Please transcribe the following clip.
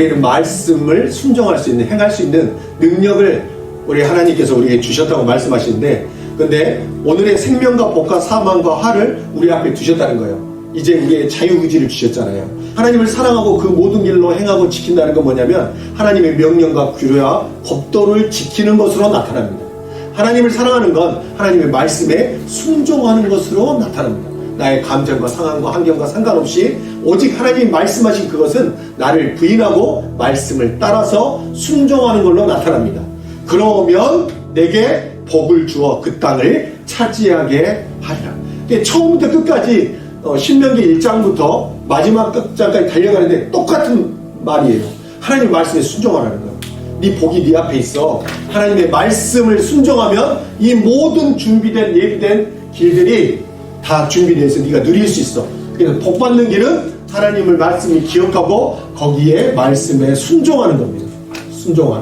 우리는 말씀을 순종할 수 있는, 행할 수 있는 능력을 우리 하나님께서 우리에게 주셨다고 말씀하시는데, 근데 오늘의 생명과 복과 사망과 화를 우리 앞에 두셨다는 거예요. 이제 우리의 자유의지를 주셨잖아요. 하나님을 사랑하고 그 모든 길로 행하고 지킨다는 건 뭐냐면 하나님의 명령과 규례와 법도를 지키는 것으로 나타납니다. 하나님을 사랑하는 건 하나님의 말씀에 순종하는 것으로 나타납니다. 나의 감정과 상황과 환경과 상관없이 오직 하나님이 말씀하신 그것은 나를 부인하고 말씀을 따라서 순종하는 걸로 나타납니다. 그러면 내게 복을 주어 그 땅을 차지하게 하리라. 처음부터 끝까지 어, 신명기 1장부터 마지막 끝장까지 달려가는데 똑같은 말이에요. 하나님 말씀에 순종하라는 거예요. 네 복이 네 앞에 있어. 하나님의 말씀을 순종하면 이 모든 준비된 예비된 길들이 다 준비되어 있어. 네가 누릴 수 있어. 그래서 복 받는 길은 하나님을 말씀을 기억하고 거기에 말씀에 순종하는 겁니다. 순종하는.